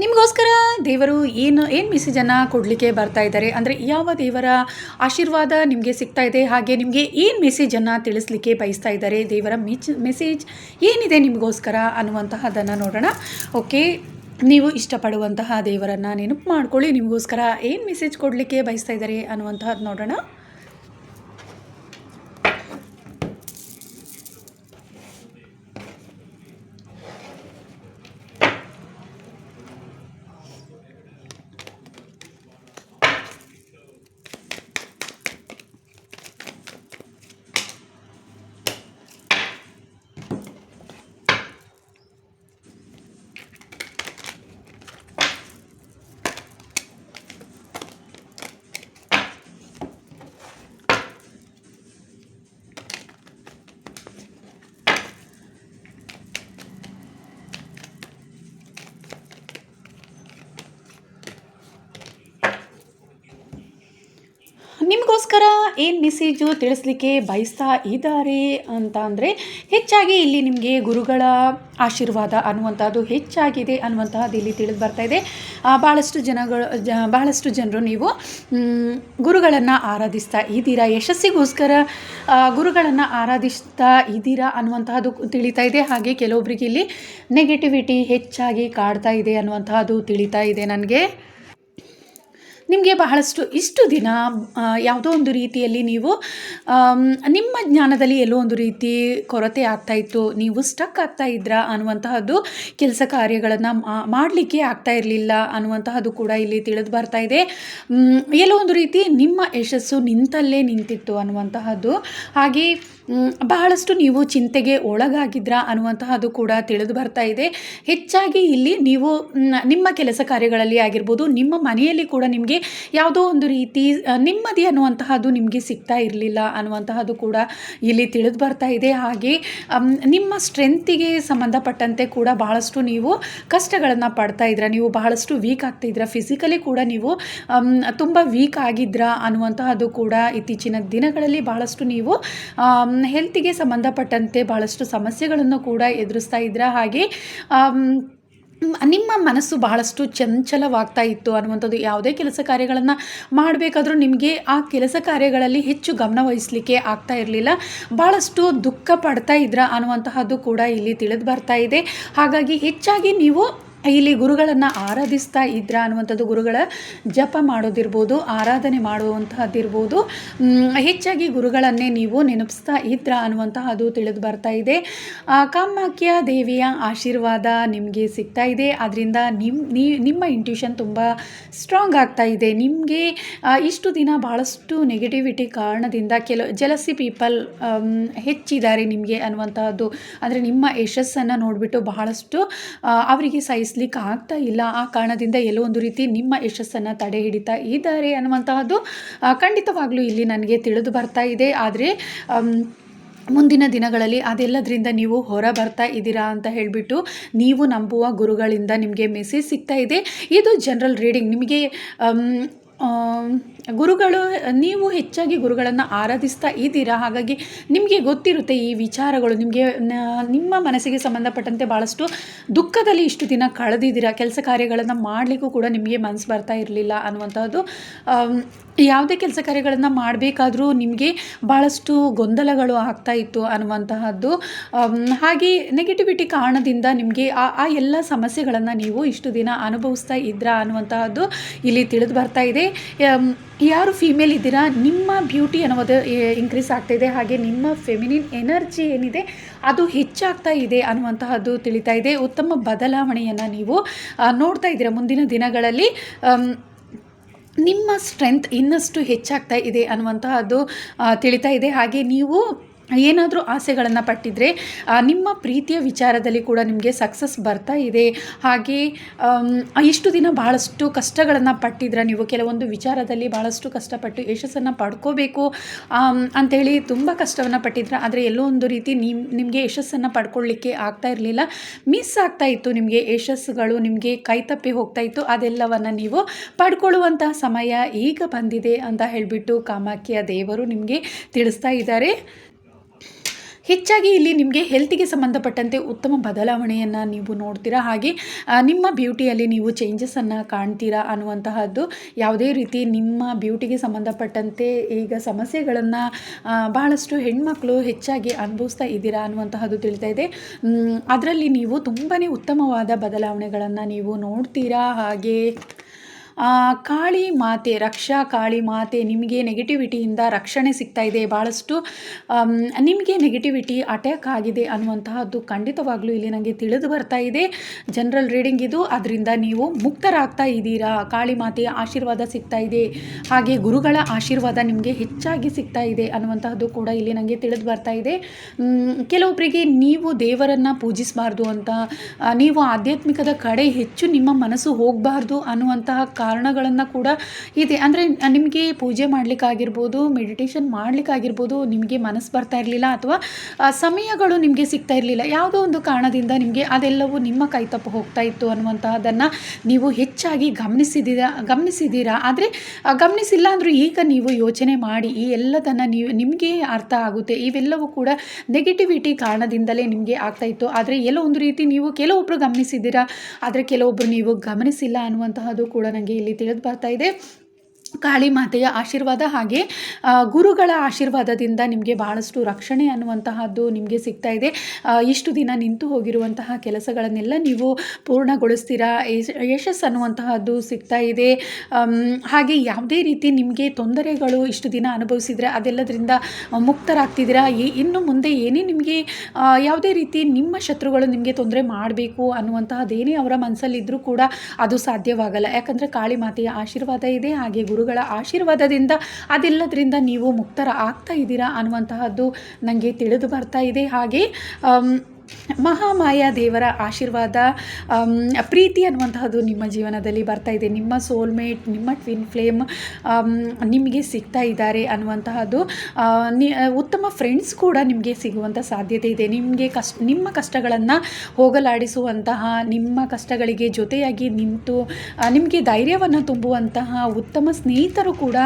ನಿಮಗೋಸ್ಕರ ದೇವರು ಏನು ಏನು ಮೆಸೇಜನ್ನು ಕೊಡಲಿಕ್ಕೆ ಬರ್ತಾ ಇದ್ದಾರೆ? ಅಂದರೆ ಯಾವ ದೇವರ ಆಶೀರ್ವಾದ ನಿಮಗೆ ಸಿಗ್ತಾ ಇದೆ? ಹಾಗೆ ನಿಮಗೆ ಏನು ಮೆಸೇಜನ್ನು ತಿಳಿಸ್ಲಿಕ್ಕೆ ಬಯಸ್ತಾ ಇದ್ದಾರೆ? ದೇವರ ಮೆಚ್ ಮೆಸೇಜ್ ಏನಿದೆ ನಿಮಗೋಸ್ಕರ ಅನ್ನುವಂತಹದನ್ನು ನೋಡೋಣ. ಓಕೆ, ನೀವು ಇಷ್ಟಪಡುವಂತಹ ದೇವರನ್ನು ನೆನಪು ಮಾಡ್ಕೊಳ್ಳಿ. ನಿಮಗೋಸ್ಕರ ಏನು ಮೆಸೇಜ್ ಕೊಡಲಿಕ್ಕೆ ಬಯಸ್ತಾ ಇದ್ದಾರೆ ಅನ್ನುವಂತಹದ್ದು ನೋಡೋಣ. ನಿಮಗೋಸ್ಕರ ಏನು ಮೆಸೇಜು ತಿಳಿಸ್ಲಿಕ್ಕೆ ಬಯಸ್ತಾ ಇದ್ದಾರೆ ಅಂತ ಅಂದರೆ, ಹೆಚ್ಚಾಗಿ ಇಲ್ಲಿ ನಿಮಗೆ ಗುರುಗಳ ಆಶೀರ್ವಾದ ಅನ್ನುವಂಥದ್ದು ಹೆಚ್ಚಾಗಿದೆ ಅನ್ನುವಂತಹದ್ದು ಇಲ್ಲಿ ತಿಳಿದು ಬರ್ತಾ ಇದೆ. ಭಾಳಷ್ಟು ಜನಗಳು, ಜ ಭಾಳಷ್ಟು ಜನರು ನೀವು ಗುರುಗಳನ್ನು ಆರಾಧಿಸ್ತಾ ಇದ್ದೀರಾ? ಯಶಸ್ಸಿಗೋಸ್ಕರ ಗುರುಗಳನ್ನು ಆರಾಧಿಸ್ತಾ ಇದ್ದೀರಾ ಅನ್ನುವಂತಹದ್ದು ತಿಳಿತಾ ಇದೆ. ಹಾಗೆ ಕೆಲವೊಬ್ಬರಿಗೆ ಇಲ್ಲಿ ನೆಗೆಟಿವಿಟಿ ಹೆಚ್ಚಾಗಿ ಕಾಡ್ತಾ ಇದೆ ಅನ್ನುವಂತಹದ್ದು ತಿಳಿತಾ ಇದೆ ನನಗೆ. ನಿಮಗೆ ಬಹಳಷ್ಟು ಇಷ್ಟು ದಿನ ಯಾವುದೋ ಒಂದು ರೀತಿಯಲ್ಲಿ ನೀವು ನಿಮ್ಮ ಜ್ಞಾನದಲ್ಲಿ ಎಲ್ಲೋ ಒಂದು ರೀತಿ ಕೊರತೆ ಆಗ್ತಾ ಇತ್ತು, ನೀವು ಸ್ಟಕ್ ಆಗ್ತಾ ಇದ್ರಾ ಅನ್ನುವಂತಹದ್ದು ಕೆಲಸ ಕಾರ್ಯಗಳನ್ನು ಮಾಡಲಿಕ್ಕೆ ಆಗ್ತಾ ಇರಲಿಲ್ಲ ಅನ್ನುವಂತಹದ್ದು ಕೂಡ ಇಲ್ಲಿ ತಿಳಿದು ಬರ್ತಾ ಇದೆ. ಎಲ್ಲೋ ಒಂದು ರೀತಿ ನಿಮ್ಮ ಯಶಸ್ಸು ನಿಂತಲ್ಲೇ ನಿಂತಿತ್ತು ಅನ್ನುವಂತಹದ್ದು. ಹಾಗೆ ಬಹಳಷ್ಟು ನೀವು ಚಿಂತೆಗೆ ಒಳಗಾಗಿದ್ರಾ ಅನ್ನುವಂತಹದ್ದು ಕೂಡ ತಿಳಿದು ಬರ್ತಾ ಇದೆ. ಹೆಚ್ಚಾಗಿ ಇಲ್ಲಿ ನೀವು ನಿಮ್ಮ ಕೆಲಸ ಕಾರ್ಯಗಳಲ್ಲಿ ಆಗಿರ್ಬೋದು, ನಿಮ್ಮ ಮನೆಯಲ್ಲಿ ಕೂಡ ನಿಮಗೆ ಯಾವುದೋ ಒಂದು ರೀತಿ ನಿಮ್ಮದಿ ಅನ್ನುವಂತಹದ್ದು ನಿಮಗೆ ಸಿಗ್ತಾ ಇರಲಿಲ್ಲ ಅನ್ನುವಂತಹದ್ದು ಕೂಡ ಇಲ್ಲಿ ತಿಳಿದು ಬರ್ತಾ ಇದೆ. ಹಾಗೆ ನಿಮ್ಮ ಸ್ಟ್ರೆಂತಿಗೆ ಸಂಬಂಧಪಟ್ಟಂತೆ ಕೂಡ ಬಹಳಷ್ಟು ನೀವು ಕಷ್ಟಗಳನ್ನು ಪಡ್ತಾ ಇದ್ರ, ನೀವು ಬಹಳಷ್ಟು ವೀಕ್ ಆಗ್ತಿದ್ರ ಫಿಸಿಕಲಿ ಕೂಡ ನೀವು ತುಂಬ ವೀಕ್ ಆಗಿದ್ರಾ ಅನ್ನುವಂತಹದ್ದು ಕೂಡ ಇತ್ತೀಚಿನ ದಿನಗಳಲ್ಲಿ ಬಹಳಷ್ಟು ನೀವು ಹೆಲ್ತಿಗೆ ಸಂಬಂಧಪಟ್ಟಂತೆ ಬಹಳಷ್ಟು ಸಮಸ್ಯೆಗಳನ್ನು ಕೂಡ ಎದುರಿಸ್ತಾ ಇದ್ರ ಹಾಗೆ ನಿಮ್ಮ ಮನಸ್ಸು ಬಹಳಷ್ಟು ಚಂಚಲವಾಗ್ತಾ ಇತ್ತು ಅನ್ನುವಂಥದ್ದು ಯಾವುದೇ ಕೆಲಸ ಕಾರ್ಯಗಳನ್ನು ಮಾಡಬೇಕಾದ್ರೂ ನಿಮಗೆ ಆ ಕೆಲಸ ಕಾರ್ಯಗಳಲ್ಲಿ ಹೆಚ್ಚು ಗಮನ ವಹಿಸಲಿಕ್ಕೆ ಆಗ್ತಾ ಇರಲಿಲ್ಲ. ಭಾಳಷ್ಟು ದುಃಖ ಪಡ್ತಾ ಇದ್ರ ಅನ್ನುವಂತಹದ್ದು ಕೂಡ ಇಲ್ಲಿ ತಿಳಿದು ಬರ್ತಾ ಇದೆ. ಹಾಗಾಗಿ ಹೆಚ್ಚಾಗಿ ನೀವು ಇಲ್ಲಿ ಗುರುಗಳನ್ನು ಆರಾಧಿಸ್ತಾ ಇದ್ರ ಅನ್ನುವಂಥದ್ದು ಗುರುಗಳ ಜಪ ಮಾಡೋದಿರ್ಬೋದು, ಆರಾಧನೆ ಮಾಡುವಂತಹದ್ದಿರ್ಬೋದು. ಹೆಚ್ಚಾಗಿ ಗುರುಗಳನ್ನೇ ನೀವು ನೆನಪಿಸ್ತಾ ಇದ್ರ ಅನ್ನುವಂತಹದ್ದು ತಿಳಿದು ಬರ್ತಾ ಇದೆ. ಕಾಮಾಖ್ಯ ದೇವಿಯ ಆಶೀರ್ವಾದ ನಿಮಗೆ ಸಿಗ್ತಾ ಇದೆ. ಅದರಿಂದ ನಿಮ್ಮ ನಿಮ್ಮ ಇಂಟ್ಯೂಷನ್ ತುಂಬ ಸ್ಟ್ರಾಂಗ್ ಆಗ್ತಾ ಇದೆ. ನಿಮಗೆ ಇಷ್ಟು ದಿನ ಭಾಳಷ್ಟು ನೆಗೆಟಿವಿಟಿ ಕಾರಣದಿಂದ ಕೆಲವು ಜಲಸಿ ಪೀಪಲ್ ಹೆಚ್ಚಿದ್ದಾರೆ ನಿಮಗೆ ಅನ್ನುವಂತಹದ್ದು. ಅಂದರೆ ನಿಮ್ಮ ಯಶಸ್ಸನ್ನು ನೋಡಿಬಿಟ್ಟು ಬಹಳಷ್ಟು ಅವರಿಗೆ ಅವರಿಗೆ ಸಹಿಸ್ಲಿಕ್ಕೆ ಆಗ್ತಾ ಇಲ್ಲ. ಆ ಕಾರಣದಿಂದ ಎಲ್ಲೋ ಒಂದು ರೀತಿ ನಿಮ್ಮ ಯಶಸ್ಸನ್ನು ತಡೆ ಹಿಡಿತಾ ಇದ್ದಾರೆ ಅನ್ನುವಂತಹದ್ದು ಖಂಡಿತವಾಗ್ಲೂ ಇಲ್ಲಿ ನನಗೆ ತಿಳಿದು ಬರ್ತಾ ಇದೆ. ಆದರೆ ಮುಂದಿನ ದಿನಗಳಲ್ಲಿ ಅದೆಲ್ಲದರಿಂದ ನೀವು ಹೊರ ಬರ್ತಾ ಇದ್ದೀರಾ ಅಂತ ಹೇಳಿಬಿಟ್ಟು ನೀವು ನಂಬುವ ಗುರುಗಳಿಂದ ನಿಮಗೆ ಮೆಸೇಜ್ ಸಿಗ್ತಾ ಇದೆ. ಇದು ಜನರಲ್ ರೀಡಿಂಗ್ ನಿಮಗೆ ಗುರುಗಳು, ನೀವು ಹೆಚ್ಚಾಗಿ ಗುರುಗಳನ್ನು ಆರಾಧಿಸ್ತಾ ಇದ್ದೀರಾ? ಹಾಗಾಗಿ ನಿಮಗೆ ಗೊತ್ತಿರುತ್ತೆ ಈ ವಿಚಾರಗಳು. ನಿಮಗೆ ನಿಮ್ಮ ಮನಸ್ಸಿಗೆ ಸಂಬಂಧಪಟ್ಟಂತೆ ಭಾಳಷ್ಟು ದುಃಖದಲ್ಲಿ ಇಷ್ಟು ದಿನ ಕಳೆದಿದ್ದೀರಾ? ಕೆಲಸ ಕಾರ್ಯಗಳನ್ನು ಮಾಡಲಿಕ್ಕೂ ಕೂಡ ನಿಮಗೆ ಮನಸ್ಸು ಬರ್ತಾ ಇರಲಿಲ್ಲ ಅನ್ನುವಂಥದ್ದು. ಯಾವುದೇ ಕೆಲಸ ಕಾರ್ಯಗಳನ್ನು ಮಾಡಬೇಕಾದ್ರೂ ನಿಮಗೆ ಭಾಳಷ್ಟು ಗೊಂದಲಗಳು ಆಗ್ತಾ ಇತ್ತು ಅನ್ನುವಂತಹದ್ದು. ಹಾಗೆ ನೆಗೆಟಿವಿಟಿ ಕಾರಣದಿಂದ ನಿಮಗೆ ಆ ಆ ಎಲ್ಲ ಸಮಸ್ಯೆಗಳನ್ನು ನೀವು ಇಷ್ಟು ದಿನ ಅನುಭವಿಸ್ತಾ ಇದ್ರಾ ಅನ್ನುವಂತಹದ್ದು ಇಲ್ಲಿ ತಿಳಿದು ಬರ್ತಾ ಇದೆ. ಯಾರು ಫೀಮೇಲ್ ಇದ್ದೀರಾ? ನಿಮ್ಮ ಬ್ಯೂಟಿ ಅನ್ನೋದು ಇನ್ಕ್ರೀಸ್ ಆಗ್ತಾ ಇದೆ. ಹಾಗೆ ನಿಮ್ಮ ಫೆಮಿನಿನ್ ಎನರ್ಜಿ ಏನಿದೆ, ಅದು ಹೆಚ್ಚಾಗ್ತಾ ಇದೆ ಅನ್ನುವಂತಹದ್ದು ತಿಳಿತಾ ಇದೆ. ಉತ್ತಮ ಬದಲಾವಣೆಯನ್ನು ನೀವು ನೋಡ್ತಾ ಇದ್ದೀರಾ ಮುಂದಿನ ದಿನಗಳಲ್ಲಿ. ನಿಮ್ಮ ಸ್ಟ್ರೆಂತ್ ಇನ್ನಷ್ಟು ಹೆಚ್ಚಾಗ್ತಾ ಇದೆ ಅನ್ನುವಂತಹದ್ದು ತಿಳಿತಾ ಇದೆ. ಹಾಗೆ ನೀವು ಏನಾದರೂ ಆಸೆಗಳನ್ನು ಪಟ್ಟಿದ್ರೆ ನಿಮ್ಮ ಪ್ರೀತಿಯ ವಿಚಾರದಲ್ಲಿ ಕೂಡ ನಿಮಗೆ ಸಕ್ಸಸ್ ಬರ್ತಾ ಇದೆ. ಹಾಗೆ ಇಷ್ಟು ದಿನ ಭಾಳಷ್ಟು ಕಷ್ಟಗಳನ್ನು ಪಟ್ಟಿದ್ರೆ ನೀವು ಕೆಲವೊಂದು ವಿಚಾರದಲ್ಲಿ ಭಾಳಷ್ಟು ಕಷ್ಟಪಟ್ಟು ಯಶಸ್ಸನ್ನು ಪಡ್ಕೋಬೇಕು ಅಂಥೇಳಿ ತುಂಬ ಕಷ್ಟವನ್ನು ಪಟ್ಟಿದ್ರ. ಆದರೆ ಎಲ್ಲೋ ಒಂದು ರೀತಿ ನಿಮ್ಮ ನಿಮಗೆ ಯಶಸ್ಸನ್ನು ಪಡ್ಕೊಳ್ಳಿಕ್ಕೆ ಆಗ್ತಾ ಇರಲಿಲ್ಲ. ಮಿಸ್ ಆಗ್ತಾ ಇತ್ತು ನಿಮಗೆ, ಯಶಸ್ಸುಗಳು ನಿಮಗೆ ಕೈ ತಪ್ಪಿ ಹೋಗ್ತಾ ಇತ್ತು. ಅದೆಲ್ಲವನ್ನು ನೀವು ಪಡ್ಕೊಳ್ಳುವಂತಹ ಸಮಯ ಈಗ ಬಂದಿದೆ ಅಂತ ಹೇಳಿಬಿಟ್ಟು ಕಾಮಾಖ್ಯ ದೇವರು ನಿಮಗೆ ತಿಳಿಸ್ತಾ ಇದ್ದಾರೆ. ಹೆಚ್ಚಾಗಿ ಇಲ್ಲಿ ನಿಮಗೆ ಹೆಲ್ತಿಗೆ ಸಂಬಂಧಪಟ್ಟಂತೆ ಉತ್ತಮ ಬದಲಾವಣೆಯನ್ನು ನೀವು ನೋಡ್ತೀರಾ? ಹಾಗೆ ನಿಮ್ಮ ಬ್ಯೂಟಿಯಲ್ಲಿ ನೀವು ಚೇಂಜಸನ್ನು ಕಾಣ್ತೀರಾ ಅನ್ನುವಂತಹದ್ದು ಯಾವುದೇ ರೀತಿ ನಿಮ್ಮ ಬ್ಯೂಟಿಗೆ ಸಂಬಂಧಪಟ್ಟಂತೆ ಈಗ ಸಮಸ್ಯೆಗಳನ್ನು ಬಹಳಷ್ಟು ಹೆಣ್ಮಕ್ಳು ಹೆಚ್ಚಾಗಿ ಅನುಭವಿಸ್ತಾ ಇದ್ದೀರಾ ಅನ್ನುವಂತಹದ್ದು ತಿಳಿತಾ ಇದೆ. ಅದರಲ್ಲಿ ನೀವು ತುಂಬಾ ಉತ್ತಮವಾದ ಬದಲಾವಣೆಗಳನ್ನು ನೀವು ನೋಡ್ತೀರಾ? ಹಾಗೆ ಕಾಳಿ ಮಾತೆ, ರಕ್ಷಾ ಕಾಳಿ ಮಾತೆ ನಿಮಗೆ ನೆಗೆಟಿವಿಟಿಯಿಂದ ರಕ್ಷಣೆ ಸಿಗ್ತಾ ಇದೆ. ಭಾಳಷ್ಟು ನಿಮಗೆ ನೆಗೆಟಿವಿಟಿ ಅಟ್ಯಾಕ್ ಆಗಿದೆ ಅನ್ನುವಂತಹದ್ದು ಖಂಡಿತವಾಗ್ಲೂ ಇಲ್ಲಿ ನನಗೆ ತಿಳಿದು ಬರ್ತಾ ಇದೆ. ಜನರಲ್ ರೀಡಿಂಗ್ ಇದು. ಅದರಿಂದ ನೀವು ಮುಕ್ತರಾಗ್ತಾ ಇದ್ದೀರಾ? ಕಾಳಿ ಮಾತೆಯ ಆಶೀರ್ವಾದ ಸಿಗ್ತಾ ಇದೆ. ಹಾಗೆ ಗುರುಗಳ ಆಶೀರ್ವಾದ ನಿಮಗೆ ಹೆಚ್ಚಾಗಿ ಸಿಗ್ತಾ ಇದೆ ಅನ್ನುವಂತಹದ್ದು ಕೂಡ ಇಲ್ಲಿ ನನಗೆ ತಿಳಿದು ಬರ್ತಾ ಇದೆ. ಕೆಲವೊಬ್ಬರಿಗೆ ನೀವು ದೇವರನ್ನು ಪೂಜಿಸಬಾರ್ದು ಅಂತ ನೀವು ಆಧ್ಯಾತ್ಮಿಕದ ಕಡೆ ಹೆಚ್ಚು ನಿಮ್ಮ ಮನಸ್ಸು ಹೋಗಬಾರ್ದು ಅನ್ನುವಂತಹ ಕಾರಣಗಳನ್ನು ಕೂಡ ಇದೆ. ಅಂದರೆ ನಿಮಗೆ ಪೂಜೆ ಮಾಡಲಿಕ್ಕಾಗಿರ್ಬೋದು ಮೆಡಿಟೇಷನ್ ಮಾಡಲಿಕ್ಕಾಗಿರ್ಬೋದು, ನಿಮಗೆ ಮನಸ್ಸು ಬರ್ತಾ ಇರಲಿಲ್ಲ ಅಥವಾ ಸಮಯಗಳು ನಿಮಗೆ ಸಿಗ್ತಾ ಇರಲಿಲ್ಲ. ಯಾವುದೋ ಒಂದು ಕಾರಣದಿಂದ ನಿಮಗೆ ಅದೆಲ್ಲವೂ ನಿಮ್ಮ ಕೈ ತಪ್ಪು ಹೋಗ್ತಾ ಇತ್ತು ಅನ್ನುವಂತಹದನ್ನು ನೀವು ಹೆಚ್ಚಾಗಿ ಗಮನಿಸಿದ್ದೀರಾ ಗಮನಿಸಿದ್ದೀರಾ ಆದರೆ ಗಮನಿಸಿಲ್ಲ ಅಂದರೂ ಈಗ ನೀವು ಯೋಚನೆ ಮಾಡಿ, ಈ ಎಲ್ಲದನ್ನು ನೀವು, ನಿಮಗೆ ಅರ್ಥ ಆಗುತ್ತೆ. ಇವೆಲ್ಲವೂ ಕೂಡ ನೆಗೆಟಿವಿಟಿ ಕಾರಣದಿಂದಲೇ ನಿಮಗೆ ಆಗ್ತಾ ಇತ್ತು. ಆದರೆ ಎಲ್ಲೋ ಒಂದು ರೀತಿ ನೀವು ಕೆಲವೊಬ್ಬರು ಗಮನಿಸಿದ್ದೀರಾ ಆದರೆ ಕೆಲವೊಬ್ಬರು ನೀವು ಗಮನಿಸಿಲ್ಲ ಅನ್ನುವಂತಹದ್ದು ಕೂಡ ನನಗೆ ಇಲ್ಲಿ ತಿಳಿದು ಬರ್ತಾ ಇದೆ. ಕಾಳಿ ಮಾತೆಯ ಆಶೀರ್ವಾದ ಹಾಗೆ ಗುರುಗಳ ಆಶೀರ್ವಾದದಿಂದ ನಿಮಗೆ ಬಹಳಷ್ಟು ರಕ್ಷಣೆ ಅನ್ನುವಂತಹದ್ದು ನಿಮಗೆ ಸಿಗ್ತಾ ಇದೆ. ಇಷ್ಟು ದಿನ ನಿಂತು ಹೋಗಿರುವಂತಹ ಕೆಲಸಗಳನ್ನೆಲ್ಲ ನೀವು ಪೂರ್ಣಗೊಳಿಸ್ತೀರಾ? ಯಶ್- ಯಶಸ್ಸು ಅನ್ನುವಂತಹದ್ದು ಸಿಗ್ತಾ ಇದೆ. ಹಾಗೆ ಯಾವುದೇ ರೀತಿ ನಿಮಗೆ ತೊಂದರೆಗಳು ಇಷ್ಟು ದಿನ ಅನುಭವಿಸಿದರೆ ಅದೆಲ್ಲದರಿಂದ ಮುಕ್ತರಾಗ್ತಿದ್ದೀರಾ? ಇನ್ನು ಮುಂದೆ ಏನೇ ನಿಮಗೆ ಯಾವುದೇ ರೀತಿ ನಿಮ್ಮ ಶತ್ರುಗಳು ನಿಮಗೆ ತೊಂದರೆ ಮಾಡಬೇಕು ಅನ್ನುವಂತಹದ್ದೇನೇ ಅವರ ಮನಸ್ಸಲ್ಲಿದ್ದರೂ ಕೂಡ ಅದು ಸಾಧ್ಯವಾಗಲ್ಲ. ಯಾಕಂದರೆ ಕಾಳಿ ಮಾತೆಯ ಆಶೀರ್ವಾದ ಇದೆ, ಹಾಗೆ ಗುರುಗಳ ಆಶೀರ್ವಾದದಿಂದ ಅದಿಲ್ಲದ್ರಿಂದ ನೀವು ಮುಕ್ತರ ಆಗ್ತಾ ಇದ್ದೀರಾ ಅನ್ನುವಂತಹದ್ದು ನನಗೆ ತಿಳಿದು ಬರ್ತಾ ಇದೆ. ಹಾಗೆ ಮಹಾಮಾಯ ದೇವರ ಆಶೀರ್ವಾದ ಪ್ರೀತಿ ಅನ್ನುವಂತಹದ್ದು ನಿಮ್ಮ ಜೀವನದಲ್ಲಿ ಬರ್ತಾ ಇದೆ. ನಿಮ್ಮ ಸೋಲ್ಮೇಟ್ ನಿಮ್ಮ ಟ್ವಿನ್ ಫ್ಲೇಮ್ ನಿಮಗೆ ಸಿಗ್ತಾ ಇದ್ದಾರೆ ಅನ್ನುವಂತಹದ್ದು ಉತ್ತಮ ಫ್ರೆಂಡ್ಸ್ ಕೂಡ ನಿಮಗೆ ಸಿಗುವಂಥ ಸಾಧ್ಯತೆ ಇದೆ. ನಿಮಗೆ ಕಷ್ಟ, ನಿಮ್ಮ ಕಷ್ಟಗಳನ್ನು ಹೋಗಲಾಡಿಸುವಂತಹ, ನಿಮ್ಮ ಕಷ್ಟಗಳಿಗೆ ಜೊತೆಯಾಗಿ ನಿಂತು ನಿಮಗೆ ಧೈರ್ಯವನ್ನು ತುಂಬುವಂತಹ ಉತ್ತಮ ಸ್ನೇಹಿತರು ಕೂಡ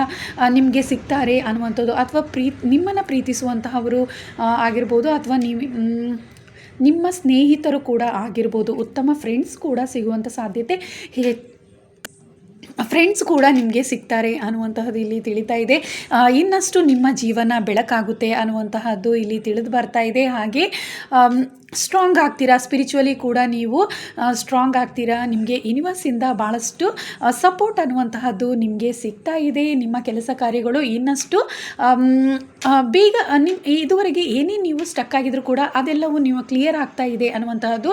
ನಿಮಗೆ ಸಿಗ್ತಾರೆ ಅನ್ನುವಂಥದ್ದು. ಅಥವಾ ಪ್ರೀ, ನಿಮ್ಮನ್ನು ಪ್ರೀತಿಸುವಂತಹವರು ಆಗಿರ್ಬೋದು ಅಥವಾ ನೀವು ನಿಮ್ಮ ಸ್ನೇಹಿತರು ಕೂಡ ಆಗಿರ್ಬೋದು, ಉತ್ತಮ ಫ್ರೆಂಡ್ಸ್ ಕೂಡ ಸಿಗುವಂಥ ಸಾಧ್ಯತೆ ಹೆ ಫ್ರೆಂಡ್ಸ್ ಕೂಡ ನಿಮಗೆ ಸಿಗ್ತಾರೆ ಅನ್ನುವಂತಹದ್ದು ಇಲ್ಲಿ ತಿಳಿತಾ ಇದೆ. ಇನ್ನಷ್ಟು ನಿಮ್ಮ ಜೀವನ ಬೆಳಕಾಗುತ್ತೆ ಅನ್ನುವಂತಹದ್ದು ಇಲ್ಲಿ ತಿಳಿದು ಬರ್ತಾ ಇದೆ. ಹಾಗೆ ಸ್ಟ್ರಾಂಗ್ ಆಗ್ತೀರಾ? ಸ್ಪಿರಿಚುವಲಿ ಕೂಡ ನೀವು ಸ್ಟ್ರಾಂಗ್ ಆಗ್ತೀರಾ? ನಿಮಗೆ ಯೂನಿವರ್ಸಿಂದ ಭಾಳಷ್ಟು ಸಪೋರ್ಟ್ ಅನ್ನುವಂತಹದ್ದು ನಿಮಗೆ ಸಿಗ್ತಾ ಇದೆ. ನಿಮ್ಮ ಕೆಲಸ ಕಾರ್ಯಗಳು ಇನ್ನಷ್ಟು ಬೇಗ ನಿಮ್ಮ ಇದುವರೆಗೆ ಏನೇ ನೀವು ಸ್ಟಕ್ ಆಗಿದ್ರು ಕೂಡ ಅದೆಲ್ಲವೂ ನೀವು ಕ್ಲಿಯರ್ ಆಗ್ತಾ ಇದೆ ಅನ್ನುವಂತಹದ್ದು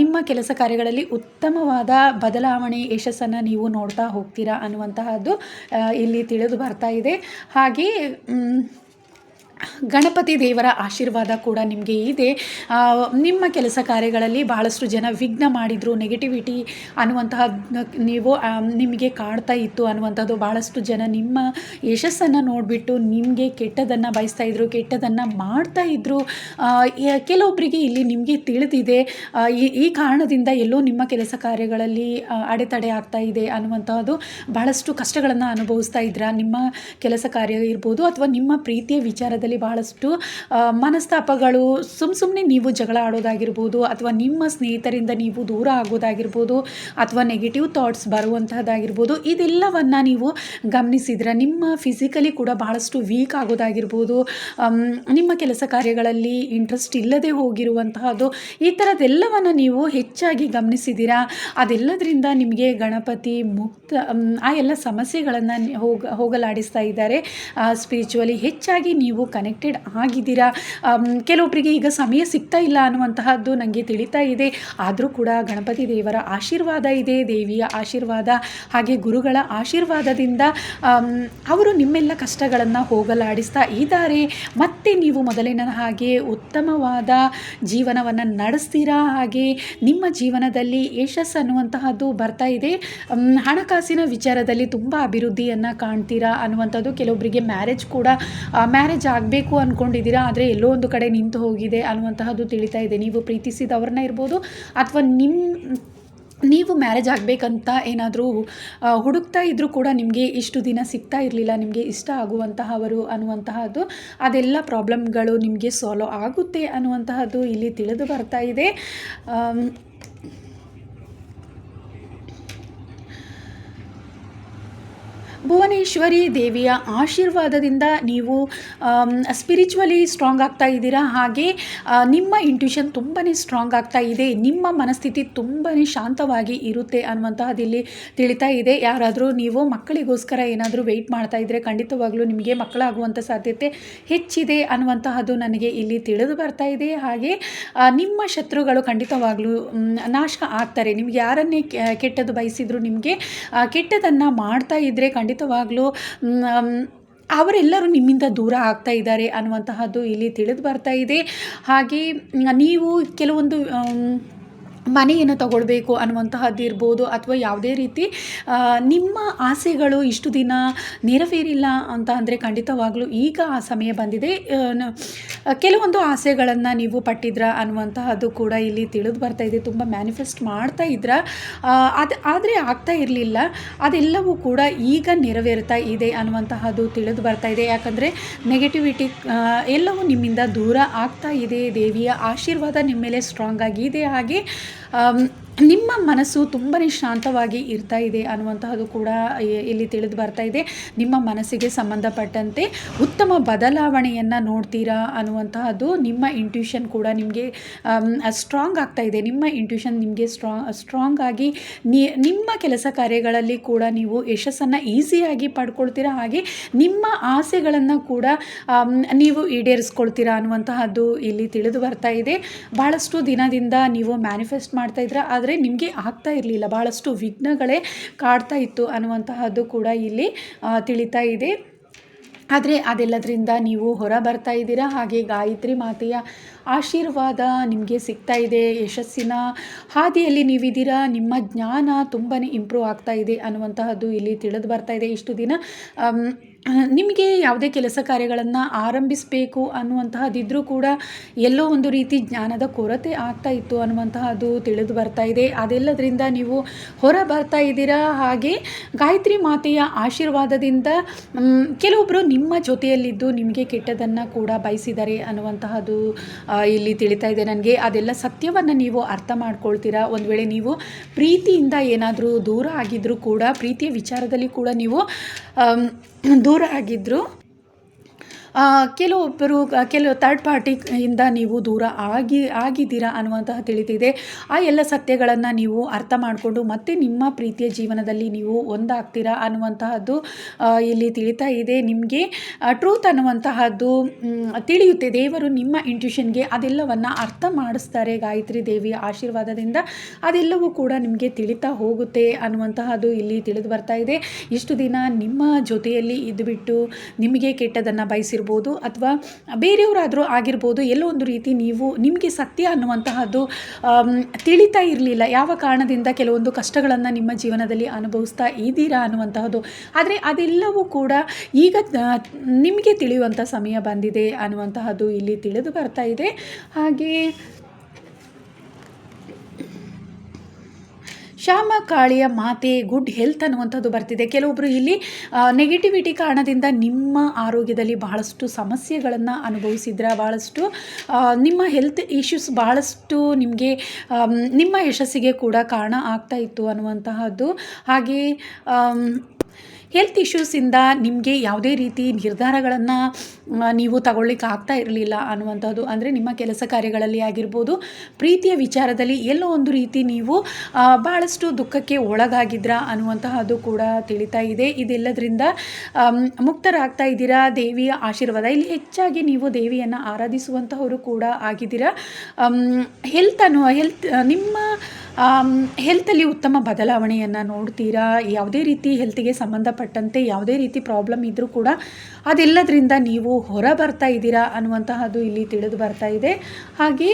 ನಿಮ್ಮ ಕೆಲಸ ಕಾರ್ಯಗಳಲ್ಲಿ ಉತ್ತಮವಾದ ಬದಲಾವಣೆ, ಯಶಸ್ಸನ್ನು ನೀವು ನೋಡ್ತಾ ಹೋಗ್ತೀರಾ ಅನ್ನುವಂತಹದ್ದು ಇಲ್ಲಿ ತಿಳಿದು ಬರ್ತಾ ಇದೆ. ಹಾಗೆ ಗಣಪತಿ ದೇವರ ಆಶೀರ್ವಾದ ಕೂಡ ನಿಮಗೆ ಇದೆ. ನಿಮ್ಮ ಕೆಲಸ ಕಾರ್ಯಗಳಲ್ಲಿ ಬಹಳಷ್ಟು ಜನ ವಿಘ್ನ ಮಾಡಿದರು ನೆಗೆಟಿವಿಟಿ ಅನ್ನುವಂತಹ ನೀವು ನಿಮಗೆ ಕಾಣ್ತಾ ಇತ್ತು ಅನ್ನುವಂಥದ್ದು ಭಾಳಷ್ಟು ಜನ ನಿಮ್ಮ ಯಶಸ್ಸನ್ನು ನೋಡಿಬಿಟ್ಟು ನಿಮಗೆ ಕೆಟ್ಟದನ್ನು ಬಯಸ್ತಾ ಇದ್ರು ಕೆಟ್ಟದನ್ನು ಮಾಡ್ತಾ ಇದ್ದರು ಕೆಲವೊಬ್ಬರಿಗೆ ಇಲ್ಲಿ ನಿಮಗೆ ತಿಳಿದಿದೆ. ಈ ಈ ಕಾರಣದಿಂದ ಎಲ್ಲೋ ನಿಮ್ಮ ಕೆಲಸ ಕಾರ್ಯಗಳಲ್ಲಿ ಅಡೆತಡೆ ಆಗ್ತಾ ಇದೆ ಅನ್ನುವಂಥದ್ದು ಬಹಳಷ್ಟು ಕಷ್ಟಗಳನ್ನು ಅನುಭವಿಸ್ತಾ ಇದ್ರ ನಿಮ್ಮ ಕೆಲಸ ಕಾರ್ಯ ಇರ್ಬೋದು ಅಥವಾ ನಿಮ್ಮ ಪ್ರೀತಿಯ ವಿಚಾರದಲ್ಲಿ ಬಹಳಷ್ಟು ಆ, ಮನಸ್ತಾಪಗಳು ಸುಮ್ಮ ಸುಮ್ಮನೆ ನೀವು ಜಗಳ ಆಡೋದಾಗಿರ್ಬೋದು ಅಥವಾ ನಿಮ್ಮ ಸ್ನೇಹಿತರಿಂದ ನೀವು ದೂರ ಆಗೋದಾಗಿರ್ಬೋದು ಅಥವಾ ನೆಗೆಟಿವ್ ಥಾಟ್ಸ್ ಬರುವಂತಹದ್ದಾಗಿರ್ಬೋದು ಇದೆಲ್ಲವನ್ನು ನೀವು ಗಮನಿಸಿದ್ರೆ ನಿಮ್ಮ ಫಿಸಿಕಲಿ ಕೂಡ ಬಹಳಷ್ಟು ವೀಕ್ ಆಗೋದಾಗಿರ್ಬೋದು ನಿಮ್ಮ ಕೆಲಸ ಕಾರ್ಯಗಳಲ್ಲಿ ಇಂಟ್ರೆಸ್ಟ್ ಇಲ್ಲದೆ ಹೋಗಿರುವಂತಹದ್ದು ಈ ಥರದ್ದೆಲ್ಲವನ್ನು ನೀವು ಹೆಚ್ಚಾಗಿ ಗಮನಿಸಿದ್ದೀರಾ ಅದೆಲ್ಲದರಿಂದ ನಿಮಗೆ ಗಣಪತಿ ಮುಕ್ತ ಆ ಎಲ್ಲ ಸಮಸ್ಯೆಗಳನ್ನು ಹೋಗ ಹೋಗಲಾಡಿಸ್ತಾ ಇದ್ದಾರೆ ಸ್ಪಿರಿಚುವಲಿ ಹೆಚ್ಚಾಗಿ ನೀವು ಕನೆಕ್ಟೆಡ್ ಆಗಿದ್ದೀರಾ? ಕೆಲವೊಬ್ಬರಿಗೆ ಈಗ ಸಮಯ ಸಿಗ್ತಾ ಇಲ್ಲ ಅನ್ನುವಂತಹದ್ದು ನನಗೆ ತಿಳಿತಾ ಇದೆ. ಆದರೂ ಕೂಡ ಗಣಪತಿ ದೇವರ ಆಶೀರ್ವಾದ ಇದೆ, ದೇವಿಯ ಆಶೀರ್ವಾದ ಹಾಗೆ ಗುರುಗಳ ಆಶೀರ್ವಾದದಿಂದ ಅವರು ನಿಮ್ಮೆಲ್ಲ ಕಷ್ಟಗಳನ್ನು ಹೋಗಲಾಡಿಸ್ತಾ ಇದ್ದಾರೆ. ಮತ್ತೆ ನೀವು ಮೊದಲಿನ ಹಾಗೆ ಉತ್ತಮವಾದ ಜೀವನವನ್ನು ನಡೆಸ್ತೀರಾ? ಹಾಗೆ ನಿಮ್ಮ ಜೀವನದಲ್ಲಿ ಯಶಸ್ಸು ಅನ್ನುವಂತಹದ್ದು ಬರ್ತಾ ಇದೆ. ಹಣಕಾಸಿನ ವಿಚಾರದಲ್ಲಿ ತುಂಬ ಅಭಿವೃದ್ಧಿಯನ್ನು ಕಾಣ್ತೀರಾ ಅನ್ನುವಂಥದ್ದು ಕೆಲವೊಬ್ಬರಿಗೆ ಮ್ಯಾರೇಜ್ ಕೂಡ ಮ್ಯಾರೇಜ್ ಆಗಬೇಕು ಅಂದ್ಕೊಂಡಿದ್ದೀರಾ ಆದರೆ ಎಲ್ಲೋ ಒಂದು ಕಡೆ ನಿಂತು ಹೋಗಿದೆ ಅನ್ನುವಂತಹದ್ದು ತಿಳಿತಾ ಇದೆ. ನೀವು ಪ್ರೀತಿಸಿದವ್ರನ್ನ ಇರ್ಬೋದು ಅಥವಾ ನಿಮ್ಮ ನೀವು ಮ್ಯಾರೇಜ್ ಆಗಬೇಕಂತ ಏನಾದರೂ ಹುಡುಕ್ತಾ ಇದ್ದರೂ ಕೂಡ ನಿಮಗೆ ಇಷ್ಟು ದಿನ ಸಿಗ್ತಾ ಇರಲಿಲ್ಲ, ನಿಮಗೆ ಇಷ್ಟ ಆಗುವಂತಹವರು ಅನ್ನುವಂತಹದ್ದು, ಅದೆಲ್ಲ ಪ್ರಾಬ್ಲಮ್ಗಳು ನಿಮಗೆ ಸಾಲ್ವ್ ಆಗುತ್ತೆ ಅನ್ನುವಂತಹದ್ದು ಇಲ್ಲಿ ತಿಳಿದು ಬರ್ತಾ ಇದೆ. ಭುವನೇಶ್ವರಿ ದೇವಿಯ ಆಶೀರ್ವಾದದಿಂದ ನೀವು ಸ್ಪಿರಿಚುವಲಿ ಸ್ಟ್ರಾಂಗ್ ಆಗ್ತಾ ಇದ್ದೀರಾ? ಹಾಗೆ ನಿಮ್ಮ ಇಂಟ್ಯೂಷನ್ ತುಂಬಾ ಸ್ಟ್ರಾಂಗ್ ಆಗ್ತಾ ಇದೆ. ನಿಮ್ಮ ಮನಸ್ಥಿತಿ ತುಂಬಾ ಶಾಂತವಾಗಿ ಇರುತ್ತೆ ಅನ್ನುವಂತಹದಿಲ್ಲಿ ತಿಳಿತಾ ಇದೆ. ಯಾರಾದರೂ ನೀವು ಮಕ್ಕಳಿಗೋಸ್ಕರ ಏನಾದರೂ ವೆಯ್ಟ್ ಮಾಡ್ತಾ ಇದ್ದರೆ ಖಂಡಿತವಾಗ್ಲೂ ನಿಮಗೆ ಮಕ್ಕಳಾಗುವಂಥ ಸಾಧ್ಯತೆ ಹೆಚ್ಚಿದೆ ಅನ್ನುವಂತಹದ್ದು ನನಗೆ ಇಲ್ಲಿ ತಿಳಿದು ಬರ್ತಾ ಇದೆ. ಹಾಗೆ ನಿಮ್ಮ ಶತ್ರುಗಳು ಖಂಡಿತವಾಗ್ಲೂ ನಾಶ ಆಗ್ತಾರೆ. ನಿಮ್ಗೆ ಯಾರನ್ನೇ ಕೆಟ್ಟದ್ದು ಬಯಸಿದ್ರು ನಿಮಗೆ ಕೆಟ್ಟದನ್ನು ಮಾಡ್ತಾ ಇದ್ದರೆ ಖಂಡಿತವಾಗ್ಲೂ ಅವರೆಲ್ಲರೂ ನಿಮ್ಮಿಂದ ದೂರ ಆಗ್ತಾ ಇದ್ದಾರೆ ಅನ್ನುವಂತಹದ್ದು ಇಲ್ಲಿ ತಿಳಿದು ಬರ್ತಾ ಇದೆ. ಹಾಗೆ ನೀವು ಕೆಲವೊಂದು ಮನೆಯನ್ನು ತಗೊಳ್ಬೇಕು ಅನ್ನುವಂತಹದ್ದು ಇರ್ಬೋದು ಅಥವಾ ಯಾವುದೇ ರೀತಿ ನಿಮ್ಮ ಆಸೆಗಳು ಇಷ್ಟು ದಿನ ನೆರವೇರಿಲ್ಲ ಅಂತ ಅಂದರೆ ಖಂಡಿತವಾಗಲೂ ಈಗ ಆ ಸಮಯ ಬಂದಿದೆ. ಕೆಲವೊಂದು ಆಸೆಗಳನ್ನು ನೀವು ಪಟ್ಟಿದ್ರ ಅನ್ನುವಂತಹದ್ದು ಕೂಡ ಇಲ್ಲಿ ತಿಳಿದು ಬರ್ತಾ ಇದೆ, ತುಂಬ ಮ್ಯಾನಿಫೆಸ್ಟ್ ಮಾಡ್ತಾ ಇದ್ರ. ಅದು, ಆದರೆ ಆಗ್ತಾ ಇರಲಿಲ್ಲ. ಅದೆಲ್ಲವೂ ಕೂಡ ಈಗ ನೆರವೇರ್ತಾ ಇದೆ ಅನ್ನುವಂತಹದ್ದು ತಿಳಿದು ಬರ್ತಾ ಇದೆ. ಯಾಕಂದರೆ ನೆಗೆಟಿವಿಟಿ ಎಲ್ಲವೂ ನಿಮ್ಮಿಂದ ದೂರ ಆಗ್ತಾ ಇದೆ. ದೇವಿಯ ಆಶೀರ್ವಾದ ನಿಮ್ಮ ಮೇಲೆ ಸ್ಟ್ರಾಂಗ್ ಆಗಿದೆ. ಹಾಗೆ Um, ನಿಮ್ಮ ಮನಸ್ಸು ತುಂಬಾ ಶಾಂತವಾಗಿ ಇರ್ತಾ ಇದೆ ಅನ್ನುವಂತಹದ್ದು ಕೂಡ ಇಲ್ಲಿ ತಿಳಿದು ಬರ್ತಾ ಇದೆ. ನಿಮ್ಮ ಮನಸ್ಸಿಗೆ ಸಂಬಂಧಪಟ್ಟಂತೆ ಉತ್ತಮ ಬದಲಾವಣೆಯನ್ನು ನೋಡ್ತೀರಾ ಅನ್ನುವಂತಹದ್ದು ನಿಮ್ಮ ಇಂಟ್ಯೂಷನ್ ಕೂಡ ನಿಮಗೆ ಸ್ಟ್ರಾಂಗ್ ಆಗ್ತಾ ಇದೆ. ನಿಮ್ಮ ಇಂಟ್ಯೂಷನ್ ನಿಮಗೆ ಸ್ಟ್ರಾಂಗ್ ಸ್ಟ್ರಾಂಗ್ ಆಗಿ ನಿಮ್ಮ ಕೆಲಸ ಕಾರ್ಯಗಳಲ್ಲಿ ಕೂಡ ನೀವು ಯಶಸ್ಸನ್ನು ಈಸಿಯಾಗಿ ಪಡ್ಕೊಳ್ತೀರಾ? ಹಾಗೆ ನಿಮ್ಮ ಆಸೆಗಳನ್ನು ಕೂಡ ನೀವು ಈಡೇರಿಸ್ಕೊಳ್ತೀರಾ ಅನ್ನುವಂತಹದ್ದು ಇಲ್ಲಿ ತಿಳಿದು ಬರ್ತಾ ಇದೆ. ಭಾಳಷ್ಟು ದಿನದಿಂದ ನೀವು ಮ್ಯಾನಿಫೆಸ್ಟ್ ಮಾಡ್ತಾ ಇದ್ರ ಆದರೆ ನಿಮಗೆ ಆಗ್ತಾ ಇರಲಿಲ್ಲ. ಭಾಳಷ್ಟು ವಿಘ್ನಗಳೇ ಕಾಡ್ತಾ ಇತ್ತು ಅನ್ನುವಂತಹದ್ದು ಕೂಡ ಇಲ್ಲಿ ತಿಳಿತಾ ಇದೆ. ಆದರೆ ಅದೆಲ್ಲದರಿಂದ ನೀವು ಹೊರ ಬರ್ತಾ ಇದ್ದೀರಾ? ಹಾಗೆ ಗಾಯತ್ರಿ ಮಾತೆಯ ಆಶೀರ್ವಾದ ನಿಮಗೆ ಸಿಗ್ತಾ ಇದೆ, ಯಶಸ್ಸಿನ ಹಾದಿಯಲ್ಲಿ ನೀವಿದ್ದೀರಾ? ನಿಮ್ಮ ಜ್ಞಾನ ತುಂಬಾ ಇಂಪ್ರೂವ್ ಆಗ್ತಾ ಇದೆ ಅನ್ನುವಂತಹದ್ದು ಇಲ್ಲಿ ತಿಳಿದು ಬರ್ತಾ ಇದೆ. ಇಷ್ಟು ದಿನ ನಿಮಗೆ ಯಾವುದೇ ಕೆಲಸ ಕಾರ್ಯಗಳನ್ನು ಆರಂಭಿಸಬೇಕು ಅನ್ನುವಂತಹದ್ದಿದ್ರೂ ಕೂಡ ಎಲ್ಲೋ ಒಂದು ರೀತಿ ಜ್ಞಾನದ ಕೊರತೆ ಆಗ್ತಾ ಇತ್ತು ಅನ್ನುವಂತಹದ್ದು ತಿಳಿದು ಬರ್ತಾ ಇದೆ. ಅದೆಲ್ಲದರಿಂದ ನೀವು ಹೊರ ಬರ್ತಾ ಇದ್ದೀರಾ? ಹಾಗೆ ಗಾಯತ್ರಿ ಮಾತೆಯ ಆಶೀರ್ವಾದದಿಂದ ಕೆಲವೊಬ್ಬರು ನಿಮ್ಮ ಜೊತೆಯಲ್ಲಿದ್ದು ನಿಮಗೆ ಕೆಟ್ಟದನ್ನು ಕೂಡ ಬಯಸಿದ್ದಾರೆ ಅನ್ನುವಂತಹದ್ದು ಇಲ್ಲಿ ತಿಳಿತಾ ಇದೆ ನನಗೆ. ಅದೆಲ್ಲ ಸತ್ಯವನ್ನು ನೀವು ಅರ್ಥ ಮಾಡ್ಕೊಳ್ತೀರಾ? ಒಂದು ವೇಳೆ ನೀವು ಪ್ರೀತಿಯಿಂದ ಏನಾದರೂ ದೂರ ಆಗಿದ್ದರೂ ಕೂಡ, ಪ್ರೀತಿಯ ವಿಚಾರದಲ್ಲಿ ಕೂಡ ನೀವು ದೂರ ಆಗಿದ್ದರು ಕೆಲವೊಬ್ಬರು ಕೆಲವು ಥರ್ಡ್ ಇಂದ ನೀವು ದೂರ ಆಗಿ, ಆಗಿದ್ದೀರಾ ಅನ್ನುವಂತಹ ತಿಳಿದಿದೆ. ಆ ಎಲ್ಲ ಸತ್ಯಗಳನ್ನು ನೀವು ಅರ್ಥ ಮಾಡಿಕೊಂಡು ಮತ್ತೆ ನಿಮ್ಮ ಪ್ರೀತಿಯ ಜೀವನದಲ್ಲಿ ನೀವು ಒಂದಾಗ್ತೀರಾ ಅನ್ನುವಂತಹದ್ದು ಇಲ್ಲಿ ತಿಳಿತಾ ಇದೆ. ನಿಮಗೆ ಟ್ರೂತ್ ಅನ್ನುವಂತಹದ್ದು ತಿಳಿಯುತ್ತೆ. ದೇವರು ನಿಮ್ಮ ಇಂಟ್ಯೂಷನ್ಗೆ ಅದೆಲ್ಲವನ್ನು ಅರ್ಥ ಮಾಡಿಸ್ತಾರೆ ಗಾಯತ್ರಿ ದೇವಿಯ ಆಶೀರ್ವಾದದಿಂದ. ಅದೆಲ್ಲವೂ ಕೂಡ ನಿಮಗೆ ತಿಳಿತಾ ಹೋಗುತ್ತೆ ಅನ್ನುವಂತಹದ್ದು ಇಲ್ಲಿ ತಿಳಿದು ಬರ್ತಾ ಇದೆ. ಇಷ್ಟು ದಿನ ನಿಮ್ಮ ಜೊತೆಯಲ್ಲಿ ಇದ್ದುಬಿಟ್ಟು ನಿಮಗೆ ಕೆಟ್ಟದನ್ನು ಬಯಸಿರ್ಬೋದು ಅಥವಾ ಬೇರೆಯವರಾದರೂ ಆಗಿರ್ಬೋದು, ಎಲ್ಲೋ ಒಂದು ರೀತಿ ನೀವು ನಿಮಗೆ ಸತ್ಯ ಅನ್ನುವಂತಹದ್ದು ತಿಳಿತಾ ಇರಲಿಲ್ಲ. ಯಾವ ಕಾರಣದಿಂದ ಕೆಲವೊಂದು ಕಷ್ಟಗಳನ್ನು ನಿಮ್ಮ ಜೀವನದಲ್ಲಿ ಅನುಭವಿಸ್ತಾ ಇದ್ದೀರಾ ಅನ್ನುವಂತಹದ್ದು. ಆದರೆ ಅದೆಲ್ಲವೂ ಕೂಡ ಈಗ ನಿಮಗೆ ತಿಳಿಯುವಂಥ ಸಮಯ ಬಂದಿದೆ ಅನ್ನುವಂತಹದ್ದು ಇಲ್ಲಿ ತಿಳಿದು ಬರ್ತಾ ಇದೆ. ಹಾಗೆ ಶ್ಯಾಮ ಕಾಳಿಯ ಮಾತೆ ಗುಡ್ ಹೆಲ್ತ್ ಅನ್ನುವಂಥದ್ದು ಬರ್ತಿದೆ. ಕೆಲವೊಬ್ಬರು ಇಲ್ಲಿ ನೆಗೆಟಿವಿಟಿ ಕಾರಣದಿಂದ ನಿಮ್ಮ ಆರೋಗ್ಯದಲ್ಲಿ ಬಹಳಷ್ಟು ಸಮಸ್ಯೆಗಳನ್ನು ಅನುಭವಿಸಿದ್ರ, ಬಹಳಷ್ಟು ನಿಮ್ಮ ಹೆಲ್ತ್ ಇಶ್ಯೂಸ್ ಬಹಳಷ್ಟು ನಿಮಗೆ ನಿಮ್ಮ ಯಶಸ್ಸಿಗೆ ಕೂಡ ಕಾರಣ ಆಗ್ತಾ ಇತ್ತು ಅನ್ನುವಂತಹದ್ದು. ಹಾಗೆ ಹೆಲ್ತ್ ಇಶ್ಯೂಸಿಂದ ನಿಮಗೆ ಯಾವುದೇ ರೀತಿ ನಿರ್ಧಾರಗಳನ್ನು ನೀವು ತಗೊಳ್ಳಿಕ್ಕೆ ಆಗ್ತಾ ಇರಲಿಲ್ಲ ಅನ್ನುವಂಥದ್ದು. ಅಂದರೆ ನಿಮ್ಮ ಕೆಲಸ ಕಾರ್ಯಗಳಲ್ಲಿ ಆಗಿರ್ಬೋದು, ಪ್ರೀತಿಯ ವಿಚಾರದಲ್ಲಿ ಎಲ್ಲೋ ಒಂದು ರೀತಿ ನೀವು ಭಾಳಷ್ಟು ದುಃಖಕ್ಕೆ ಒಳಗಾಗಿದ್ರ ಅನ್ನುವಂತಹದ್ದು ಕೂಡ ತಿಳಿತಾ ಇದೆ. ಇದೆಲ್ಲದರಿಂದ ಮುಕ್ತರಾಗ್ತಾ ಇದ್ದೀರಾ? ದೇವಿಯ ಆಶೀರ್ವಾದ. ಇಲ್ಲಿ ಹೆಚ್ಚಾಗಿ ನೀವು ದೇವಿಯನ್ನು ಆರಾಧಿಸುವಂತಹವರು ಕೂಡ ಆಗಿದ್ದೀರಾ? ಹೆಲ್ತ್ ಅನ್ನುವ ಹೆಲ್ತ್ ನಿಮ್ಮ ಹೆಲ್ತಲ್ಲಿ ಉತ್ತಮ ಬದಲಾವಣೆಯನ್ನು ನೋಡ್ತೀರಾ? ಯಾವುದೇ ರೀತಿ ಹೆಲ್ತಿಗೆ ಸಂಬಂಧಪಟ್ಟಂತೆ ಯಾವುದೇ ರೀತಿ ಪ್ರಾಬ್ಲಮ್ ಇದ್ದರೂ ಕೂಡ ಅದೆಲ್ಲದರಿಂದ ನೀವು ಹೊರ ಬರ್ತಾ ಇದ್ದೀರಾ ಅನ್ನುವಂತಹದ್ದು ಇಲ್ಲಿ ತಿಳಿದು ಬರ್ತಾ ಇದೆ. ಹಾಗೆ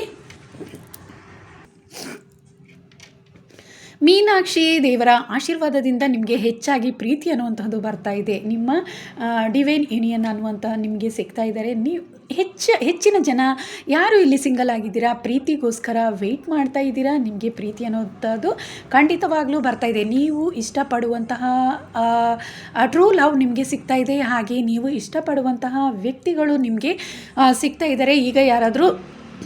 ಮೀನಾಕ್ಷಿ ದೇವರ ಆಶೀರ್ವಾದದಿಂದ ನಿಮಗೆ ಹೆಚ್ಚಾಗಿ ಪ್ರೀತಿ ಅನ್ನುವಂಥದ್ದು ಬರ್ತಾ ಇದೆ. ನಿಮ್ಮ ಡಿವೈನ್ ಯೂನಿಯನ್ ಅನ್ನುವಂತಹ ನಿಮಗೆ ಸಿಗ್ತಾ ಇದ್ದಾರೆ. ನೀವು ಹೆಚ್ಚ, ಹೆಚ್ಚಿನ ಜನ ಯಾರು ಇಲ್ಲಿ ಸಿಂಗಲ್ ಆಗಿದ್ದೀರಾ? ಪ್ರೀತಿಗೋಸ್ಕರ ವೆಯ್ಟ್ ಮಾಡ್ತಾ ಇದ್ದೀರಾ? ನಿಮಗೆ ಪ್ರೀತಿ ಅನ್ನೋಂಥದ್ದು ಖಂಡಿತವಾಗ್ಲೂ ಬರ್ತಾ ಇದೆ. ನೀವು ಇಷ್ಟಪಡುವಂತಹ ಟ್ರೂ ಲವ್ ನಿಮಗೆ ಸಿಗ್ತಾ ಇದೆ. ಹಾಗೆ ನೀವು ಇಷ್ಟಪಡುವಂತಹ ವ್ಯಕ್ತಿಗಳು ನಿಮಗೆ ಸಿಗ್ತಾ ಇದ್ದಾರೆ. ಈಗ ಯಾರಾದರೂ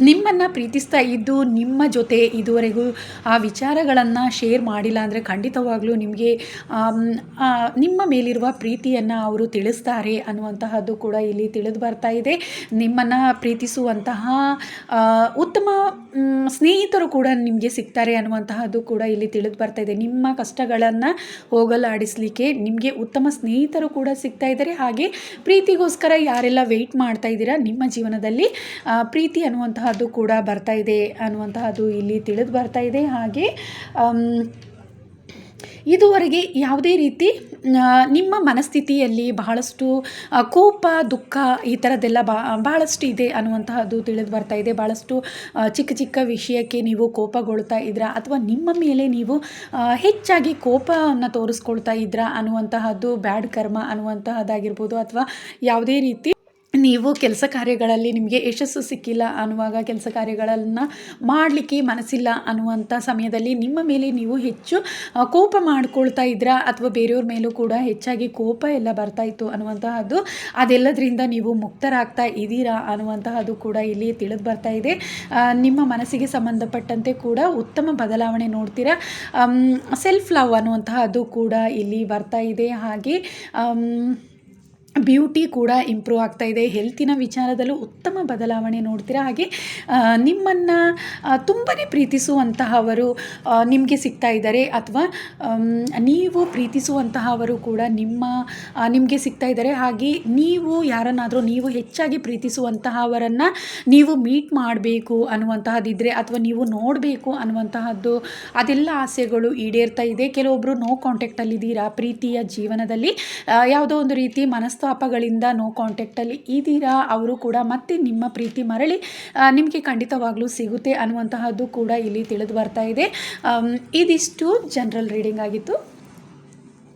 ನಿಮ್ಮನ್ನು ಪ್ರೀತಿಸ್ತಾ ಇದ್ದು ನಿಮ್ಮ ಜೊತೆ ಇದುವರೆಗೂ ಆ ವಿಚಾರಗಳನ್ನು ಶೇರ್ ಮಾಡಿಲ್ಲ ಅಂದರೆ ಖಂಡಿತವಾಗ್ಲೂ ನಿಮಗೆ ನಿಮ್ಮ ಮೇಲಿರುವ ಪ್ರೀತಿಯನ್ನು ಅವರು ತಿಳಿಸ್ತಾರೆ ಅನ್ನುವಂತಹದ್ದು ಕೂಡ ಇಲ್ಲಿ ತಿಳಿದು ಬರ್ತಾ ಇದೆ. ನಿಮ್ಮನ್ನು ಪ್ರೀತಿಸುವಂತಹ ಉತ್ತಮ ಸ್ನೇಹಿತರು ಕೂಡ ನಿಮಗೆ ಸಿಗ್ತಾರೆ ಅನ್ನುವಂತಹದ್ದು ಕೂಡ ಇಲ್ಲಿ ತಿಳಿದು ಬರ್ತಾ ಇದೆ. ನಿಮ್ಮ ಕಷ್ಟಗಳನ್ನು ಹೋಗಲಾಡಿಸಲಿಕ್ಕೆ ನಿಮಗೆ ಉತ್ತಮ ಸ್ನೇಹಿತರು ಕೂಡ ಸಿಗ್ತಾ ಇದ್ದಾರೆ. ಹಾಗೆ ಪ್ರೀತಿಗೋಸ್ಕರ ಯಾರೆಲ್ಲ ವೆಯ್ಟ್ ಮಾಡ್ತಾ ಇದ್ದೀರಾ ನಿಮ್ಮ ಜೀವನದಲ್ಲಿ ಪ್ರೀತಿ ಪ್ರೀತಿ ಅನ್ನುವಂತಹದ್ದು ಕೂಡ ಬರ್ತಾ ಇದೆ ಅನ್ನುವಂತಹದ್ದು ಇಲ್ಲಿ ತಿಳಿದು ಬರ್ತಾ ಇದೆ. ಹಾಗೆ ಇದುವರೆಗೆ ಯಾವುದೇ ರೀತಿ ನಿಮ್ಮ ಮನಸ್ಥಿತಿಯಲ್ಲಿ ಬಹಳಷ್ಟು ಕೋಪ, ದುಃಖ ಈ ಥರದ್ದೆಲ್ಲ ಬಾ ಭಾಳಷ್ಟು ಇದೆ ಅನ್ನುವಂತಹದ್ದು ತಿಳಿದು ಬರ್ತಾ ಇದೆ. ಭಾಳಷ್ಟು ಚಿಕ್ಕ ಚಿಕ್ಕ ವಿಷಯಕ್ಕೆ ನೀವು ಕೋಪಗೊಳ್ತಾ ಇದ್ದೀರಾ ಅಥವಾ ನಿಮ್ಮ ಮೇಲೆ ನೀವು ಹೆಚ್ಚಾಗಿ ಕೋಪವನ್ನು ತೋರಿಸ್ಕೊಳ್ತಾ ಇದ್ದೀರಾ ಅನ್ನುವಂತಹದ್ದು ಬ್ಯಾಡ್ ಕರ್ಮ ಅನ್ನುವಂತಹದ್ದಾಗಿರ್ಬೋದು ಅಥವಾ ಯಾವುದೇ ರೀತಿ ನೀವು ಕೆಲಸ ಕಾರ್ಯಗಳಲ್ಲಿ ನಿಮಗೆ ಯಶಸ್ಸು ಸಿಕ್ಕಿಲ್ಲ ಅನ್ನುವಾಗ ಕೆಲಸ ಕಾರ್ಯಗಳನ್ನು ಮಾಡಲಿಕ್ಕೆ ಮನಸ್ಸಿಲ್ಲ ಅನ್ನುವಂಥ ಸಮಯದಲ್ಲಿ ನಿಮ್ಮ ಮೇಲೆ ನೀವು ಹೆಚ್ಚು ಕೋಪ ಮಾಡ್ಕೊಳ್ತಾ ಇದ್ದೀರಾ ಅಥವಾ ಬೇರೆಯವ್ರ ಮೇಲೂ ಕೂಡ ಹೆಚ್ಚಾಗಿ ಕೋಪ ಎಲ್ಲ ಬರ್ತಾ ಇತ್ತು ಅನ್ನುವಂತಹದ್ದು ಅದೆಲ್ಲದರಿಂದ ನೀವು ಮುಕ್ತರಾಗ್ತಾ ಇದ್ದೀರಾ ಅನ್ನುವಂತಹದ್ದು ಕೂಡ ಇಲ್ಲಿ ತಿಳಿದು ಬರ್ತಾ ಇದೆ. ನಿಮ್ಮ ಮನಸ್ಸಿಗೆ ಸಂಬಂಧಪಟ್ಟಂತೆ ಕೂಡ ಉತ್ತಮ ಬದಲಾವಣೆ ನೋಡ್ತೀರಾ? ಸೆಲ್ಫ್ ಲವ್ ಅನ್ನುವಂತಹದ್ದು ಕೂಡ ಇಲ್ಲಿ ಬರ್ತಾ ಇದೆ. ಹಾಗೆ ಬ್ಯೂಟಿ ಕೂಡ ಇಂಪ್ರೂವ್ ಆಗ್ತಾ ಇದೆ. ಹೆಲ್ತಿನ ವಿಚಾರದಲ್ಲೂ ಉತ್ತಮ ಬದಲಾವಣೆ ನೋಡ್ತೀರಾ? ಹಾಗೆ ನಿಮ್ಮನ್ನು ತುಂಬಾ ಪ್ರೀತಿಸುವಂತಹವರು ನಿಮಗೆ ಸಿಗ್ತಾ ಇದ್ದಾರೆ. ಅಥವಾ ನೀವು ಪ್ರೀತಿಸುವಂತಹವರು ಕೂಡ ನಿಮ್ಮ ನಿಮಗೆ ಸಿಗ್ತಾ ಇದ್ದಾರೆ. ಹಾಗೆ, ನೀವು ಯಾರನ್ನಾದರೂ ನೀವು ಹೆಚ್ಚಾಗಿ ಪ್ರೀತಿಸುವಂತಹವರನ್ನು ನೀವು ಮೀಟ್ ಮಾಡಬೇಕು ಅನ್ನುವಂತಹದ್ದಿದ್ದರೆ ಅಥವಾ ನೀವು ನೋಡಬೇಕು ಅನ್ನುವಂತಹದ್ದು, ಅದೆಲ್ಲ ಆಸೆಗಳು ಈಡೇರ್ತಾ ಇದೆ. ಕೆಲವೊಬ್ಬರು ನೋ ಕಾಂಟ್ಯಾಕ್ಟಲ್ಲಿದ್ದೀರಾ ಪ್ರೀತಿಯ ಜೀವನದಲ್ಲಿ? ಯಾವುದೋ ಒಂದು ರೀತಿ ಮನಸ್ತಾಪಗಳಿಂದ ನೋ ಕಾಂಟ್ಯಾಕ್ಟಲ್ಲಿ ಇದ್ದೀರಾ? ಅವರು ಕೂಡ ಮತ್ತೆ ನಿಮ್ಮ ಪ್ರೀತಿ ಮರಳಿ ನಿಮಗೆ ಖಂಡಿತವಾಗ್ಲೂ ಸಿಗುತ್ತೆ ಅನ್ನುವಂತಹದ್ದು ಕೂಡ ಇಲ್ಲಿ ತಿಳಿದು ಬರ್ತಾ ಇದೆ. ಇದಿಷ್ಟು ಜನರಲ್ ರೀಡಿಂಗ್ ಆಗಿತ್ತು.